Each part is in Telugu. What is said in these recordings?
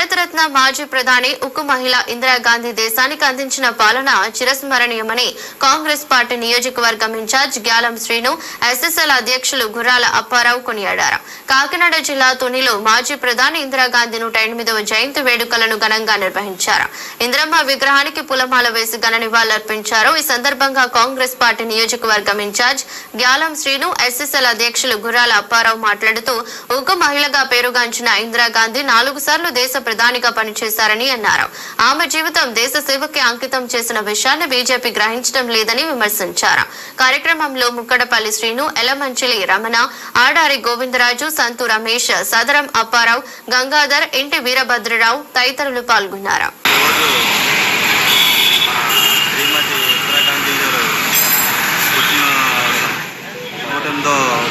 భారతరత్న మాజీ ప్రధాని ఉక్కు మహిళ ఇందిరాగాంధీ దేశానికి అందించిన పాలన చిరస్మరణీయమని కాంగ్రెస్ పార్టీ నియోజకవర్గం ఇన్ఛార్జ్ గ్యాలం శ్రీను ఎస్ఎస్ఎల్ అధ్యక్షులు గుర్రాల అప్పారావు కొనియాడారు. కాకినాడ జిల్లా తునిలో మాజీ ప్రధాని ఇందిరాగాంధీ నూట ఎనిమిదవ జయంతి వేడుకలను ఘనంగా నిర్వహించారు. ఇందిరమ్మ విగ్రహానికి పులమాల వేసి ఘన నివాళులర్పించారు. ఈ సందర్భంగా కాంగ్రెస్ పార్టీ నియోజకవర్గం ఇన్ఛార్జ్ గ్యాలం శ్రీను ఎస్ఎస్ఎల్ అధ్యక్షులు గుర్రాల అప్పారావు మాట్లాడుతూ ఉక్కు మహిళగా పేరుగాంచిన ఇందిరాగాంధీ నాలుగు సార్లు దేశ ప్రధానిగా పనిచేశారని అన్నారు. ఆమె జీవితం దేశ సేవకి అంకితం చేసిన విషయాన్ని బీజేపీ గ్రహించడం లేదని విమర్శించారు. కార్యక్రమంలో ముక్కడపల్లి శ్రీను ఎలమంచిలి రమణ ఆడారి గోవిందరాజు సంతు రమేష్ సదరం అప్పారావు గంగాధర్ ఇంటి వీరభద్రరావు తదితరులు పాల్గొన్నారు.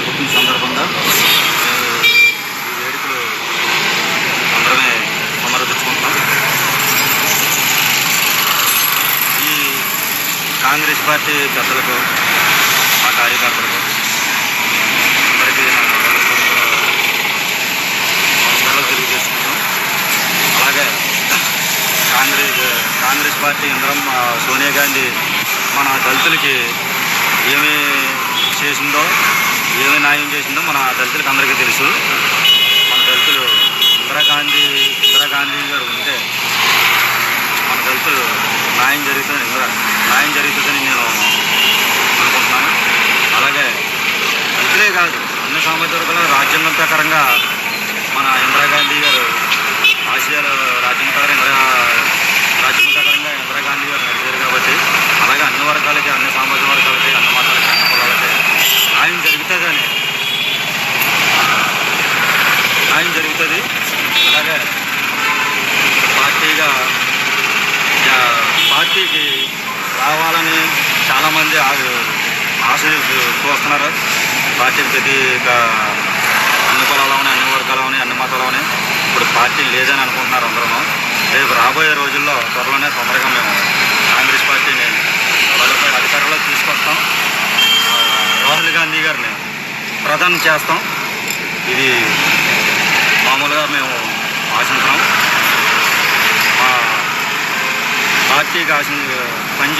పుట్టిన సందర్భంగా మేము ఈ వేడుకలు అందరమే సమర్పించుకుంటున్నాం ఈ కాంగ్రెస్ పార్టీ పెద్దలకు మా కార్యకర్తలకు అందరికీ నా నమస్కారాలు తెలియజేసుకుంటాం అలాగే కాంగ్రెస్ కాంగ్రెస్ పార్టీ ఇంద్రం సోనియా గాంధీ మన దళితులకి ఏమి చేసిందో ఏమి న్యాయం చేసిందో మన దళితులకు అందరికీ తెలుసు మన దళితులు ఇందిరాగాంధీ ఇందిరాగాంధీ గారు ఉంటే మన దళితులు న్యాయం జరుగుతుంది న్యాయం జరుగుతుందని నేను అనుకుంటున్నాను. అలాగే ఇప్పుడే కాదు అన్ని సామాజిక వర్గాల రాజ్యాంగం ప్రకారంగా మన ఇందిరాగాంధీ గారు ఆసియాలో రాజ్యాంగ ప్రకారం ఇందిరా రాజ్యం ప్రకారంగా ఇందిరాగాంధీ గారు నడిచారు కాబట్టి అలాగే అన్ని వర్గాలకి అన్ని సామాజిక వర్గాలకి అన్ని మతాలకి అన్ని కులాలకి న్యాయం జరుగుతుందని న్యాయం జరుగుతుంది అలాగే పార్టీగా జా- పార్టీకి రావాలని చాలామంది ఆ- ఆశ చూస్తున్నారు పార్టీ ప్రతి ఒక అన్ని కులాలని అన్ని వర్గాలని అన్ని మతాలని ఇప్పుడు పార్టీ లేదని అనుకుంటున్నారు అందరూ. రేపు రాబోయే రోజుల్లో త్వరలోనే తొందరగా మేము కాంగ్రెస్ పార్టీని వాళ్ళపై అధికారంలో తీసుకొస్తాం. రాహుల్ గాంధీ గారిని ప్రధానం చేస్తాం. ఇది మామూలుగా మేము ఆశించాం మా పార్టీకి ఆశ పనిచే